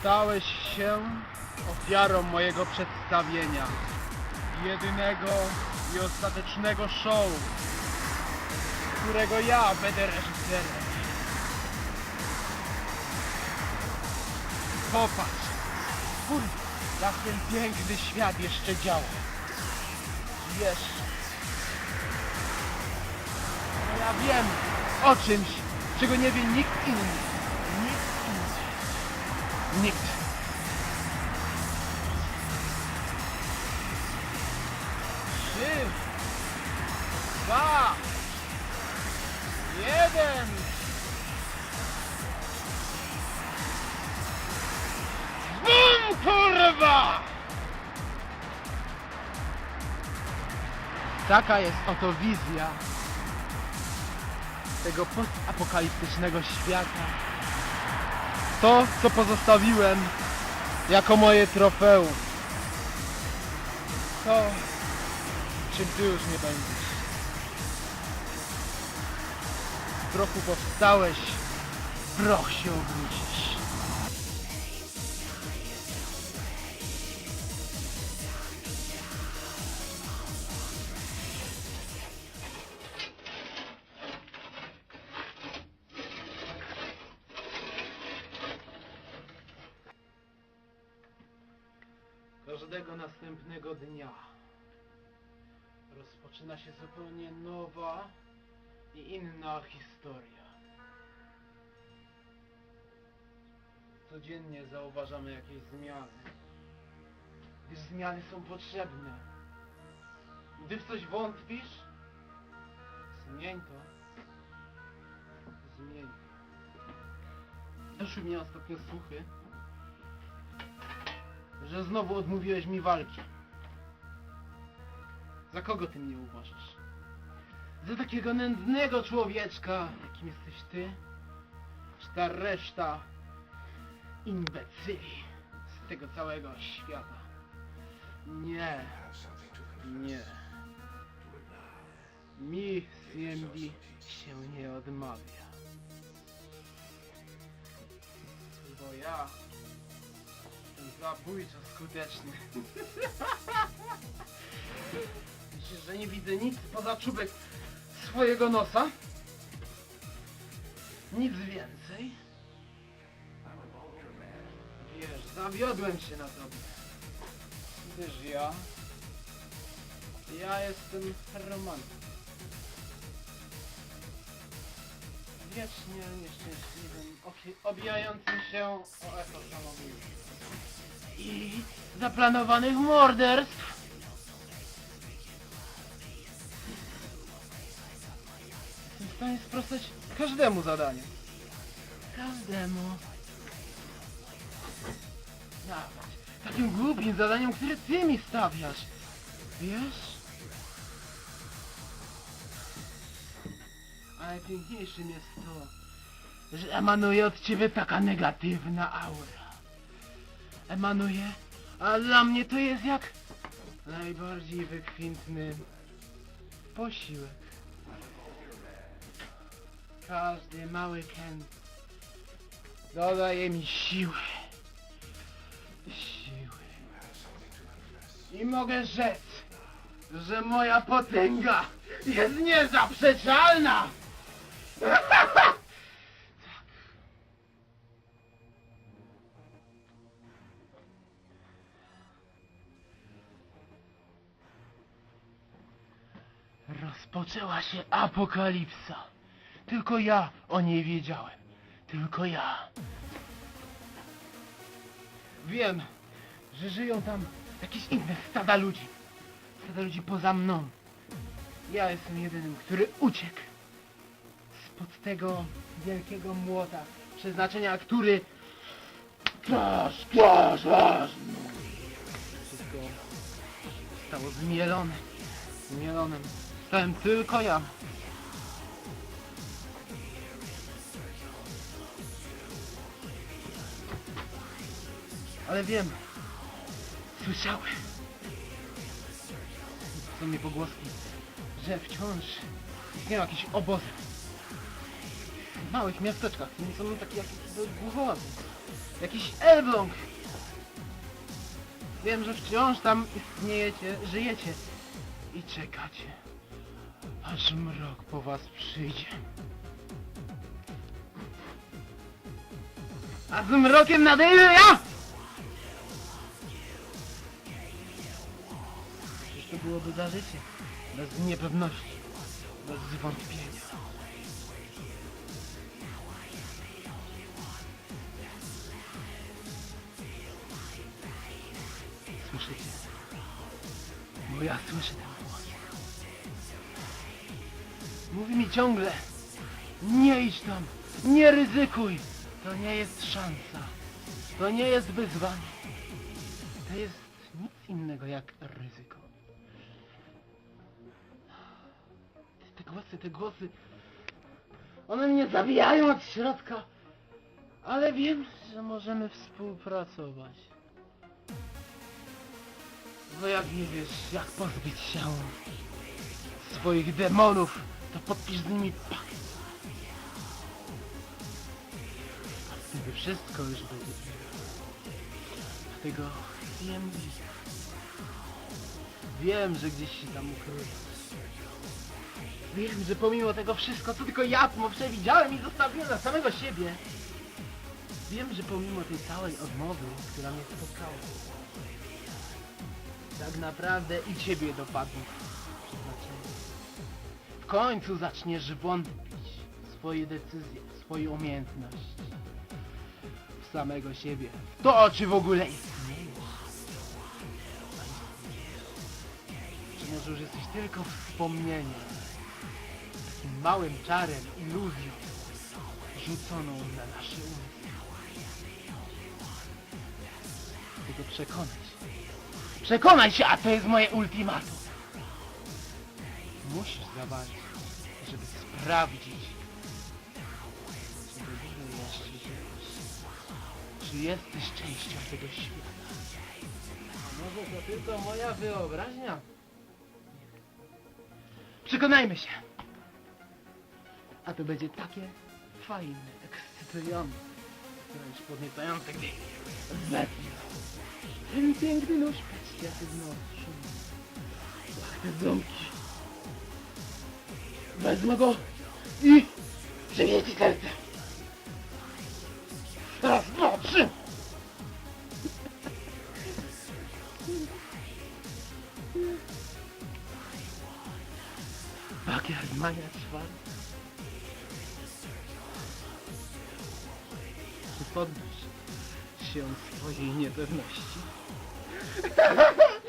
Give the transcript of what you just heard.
Stałeś się ofiarą mojego przedstawienia. Jedynego i ostatecznego show, którego ja będę reżyserem. Popatrz, kurde, jak ten piękny świat jeszcze działa. No ja wiem o czymś, czego nie wie nikt inny. Nikt. Trzy, dwa, jeden. Bum, kurwa! Taka jest oto wizja tego postapokaliptycznego świata. To, co pozostawiłem jako moje trofeum. To, czym ty już nie będziesz. Z prochu powstałeś, proch się obrócisz. Każdego następnego dnia rozpoczyna się zupełnie nowa i inna historia. Codziennie zauważamy jakieś zmiany. Gdyż zmiany są potrzebne. Gdy w coś wątpisz, zmień to. Zmień to. Doszły mnie ostatnio słuchy, że znowu odmówiłeś mi walki. Za kogo ty mnie uważasz? Za takiego nędznego człowieczka, jakim jesteś ty? Czy ta reszta imbecyli z tego całego świata? Nie, nie. Mi CMD się nie odmawia. Bo ja zabójczo skuteczny. Myślisz, że nie widzę nic poza czubek swojego nosa? Nic więcej? Wiesz, zawiodłem się na tobie. Gdyż ja... Ja jestem romantem. Wiecznie nieszczęśliwym, obijającym się o echo samobójstwa. I zaplanowanych morderstw. Jestem w stanie sprostać każdemu zadaniu. Każdemu. Nawet takim głupim zadaniom, które ty mi stawiasz. Wiesz? A najpiękniejszym jest to, że emanuje od ciebie taka negatywna aura. Emanuje, a dla mnie to jest jak najbardziej wykwintny posiłek. Każdy mały kęt dodaje mi siły. Siły. I mogę rzec, że moja potęga jest niezaprzeczalna! Rozpoczęła się apokalipsa. Tylko ja o niej wiedziałem. Tylko ja. Wiem, że żyją tam jakieś inne stada ludzi. Stada ludzi poza mną. Ja jestem jedynym, który uciekł spod tego wielkiego młota przeznaczenia, który Twarz, twarz, twarz. Wszystko zostało zmielone. Zmielonym. Stałem tylko ja. Ale wiem. Słyszałem. Są mi pogłoski, że wciąż istnieją jakieś obozy. Małych miasteczkach, nie są takie jakieś głowy. Jakiś Elbląg! Wiem, że wciąż tam istniejecie, żyjecie i czekacie, aż mrok po was przyjdzie. A z mrokiem nadejdę ja! Przecież to byłoby za życie, bez niepewności, bez zwątpienia. Słyszycie? Bo ja słyszę ten głos. Mówi mi ciągle, nie idź tam, nie ryzykuj. To nie jest szansa. To nie jest wyzwanie. To jest nic innego jak ryzyko. Te głosy, te głosy, one mnie zabijają od środka. Ale wiem, że możemy współpracować. Bo jak nie wiesz, jak pozbyć się swoich demonów, to podpisz z nimi pakt. A wtedy wszystko już będzie. Dlatego wiem, wiem, że gdzieś się tam ukrywa. Wiem, że pomimo tego wszystko, co tylko ja przewidziałem i zostawiłem dla samego siebie. Wiem, że pomimo tej całej odmowy, która mnie spotkała, tak naprawdę i ciebie przeznaczenie. W końcu zaczniesz wątpić w swoje decyzje, w swoje umiejętności, w samego siebie, w to, czy w ogóle istniejesz. Czy może już jesteś tylko wspomnieniem, takim małym czarem, iluzją, rzuconą na nasze. Tylko przekonaj się. Przekonaj się, a to jest moje ultimatum. Musisz zawalczyć, żeby sprawdzić, czy jeszcze żyjesz. Czy jesteś częścią tego świata. A może to tylko moja wyobraźnia? Przekonajmy się. A to będzie takie fajne, ekscytujące, wręcz podniecające, gdy. Ten piękny nóż, patrzcie jakie. Ach, te ząbki. Wezmę go i przyjmie ci serce. Podnieś się swojej niepewności?